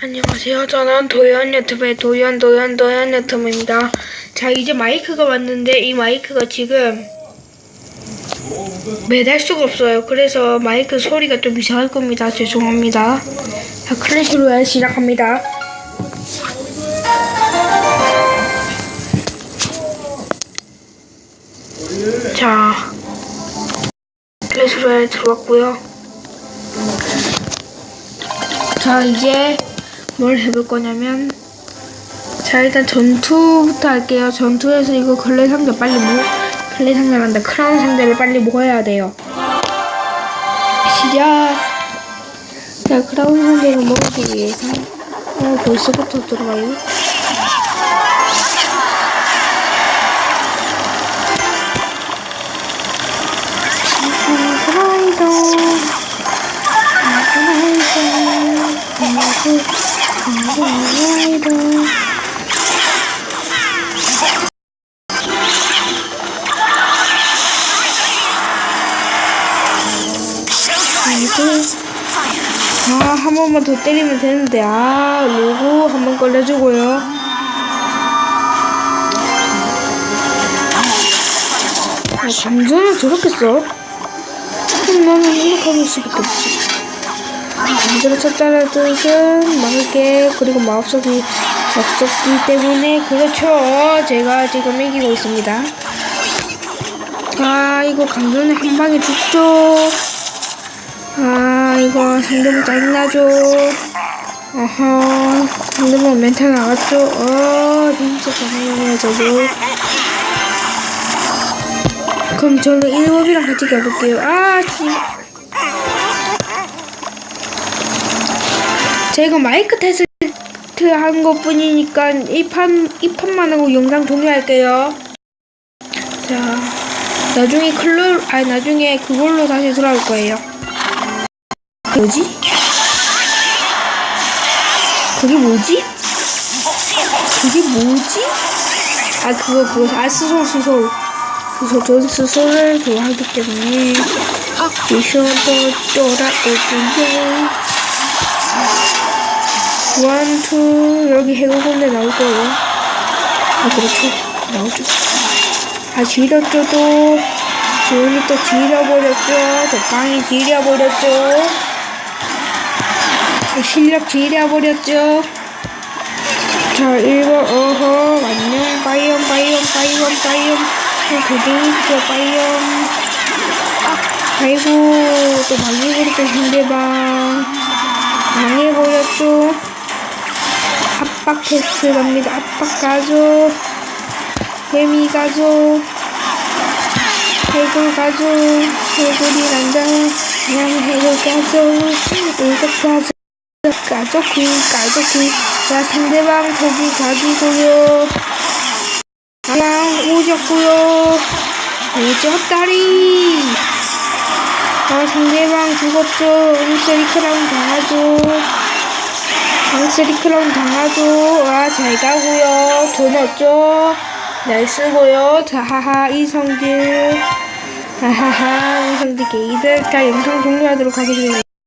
안녕하세요. 저는 도연 유튜브의 도연 도연 도연 유튜브입니다. 자 이제 마이크가 왔는데 이 마이크가 지금 매달 수가 없어요. 그래서 마이크 소리가 좀 이상할 겁니다. 죄송합니다. 자 클래시 로얄 시작합니다. 자 클래시 로얄 들어왔고요. 자 이제 뭘 해볼 거냐면 자 일단 전투부터 할게요. 전투에서 이거 걸레 상자 빨리 먹 걸레 상자란다 크라운 상자를 빨리 먹어야 돼요. 시작! 자 크라운 상자를 먹기 위해서 어 벌써부터 들어가요 아, 한 번만 더 때리면 되는데, 아, 로고 한 번 걸려주고요. 아, 감전을 저렇게 써? 그럼 나는 생각하고 수밖에 없지. 감전을 쳤다는 뜻은 막을게, 그리고 마법석이 없었기 때문에, 그렇죠. 제가 지금 이기고 있습니다. 아, 이거 감전에 한 방에 죽죠. 아 이거 상대방 짜증나죠 어허 상대방 멘탈 나갔죠 어 진짜 짜증나네요 저도 그럼 저는 일곱이랑 같이 가볼게요 아 지... 제가 마이크 테스트 한 것 뿐이니까 이 판, 이 판만 하고 영상 종료할게요 자 나중에 클로 아니 나중에 그걸로 다시 돌아올 거예요 뭐지? 그게 뭐지? 그게 뭐지? 아 그거 그거 아 수솔 수솔 수솔 전 수솔을 좋아하기 때문에 미션도 돌아오고요 원투 여기 해골군대 나올 거예요 아 그렇죠 나오죠 아 지렸죠 또 지훈이 또 지려버렸죠 또 빵이 지려버렸죠 실력 지려버렸죠. 자, 1번, 어허, 안녕, 빠이엄, 빠이엄, 빠이엄, 빠이엄. 고갱이 스켜, 빠이엄. 아이고, 또 망해버렸죠, 상대방. 망해버렸죠. 압박 테스트 갑니다. 압박 가죠. 개미 가죠. 해골 가죠. 해골이 난다. 그냥 해골 가죠. 이거 가죠. 까졌고 까졌고 자 상대방 거기 가지고요 그냥 오졌고요 오졌다리 아 상대방 죽었죠 음쓰리 크라운 당하죠 음쓰리 크라운 당하죠. 아잘 가고요. 돈 얻죠? 날 쓰고요. 자 하하 이성질 하하하 이성질 게이들. 자 영상 종료하도록 하겠습니다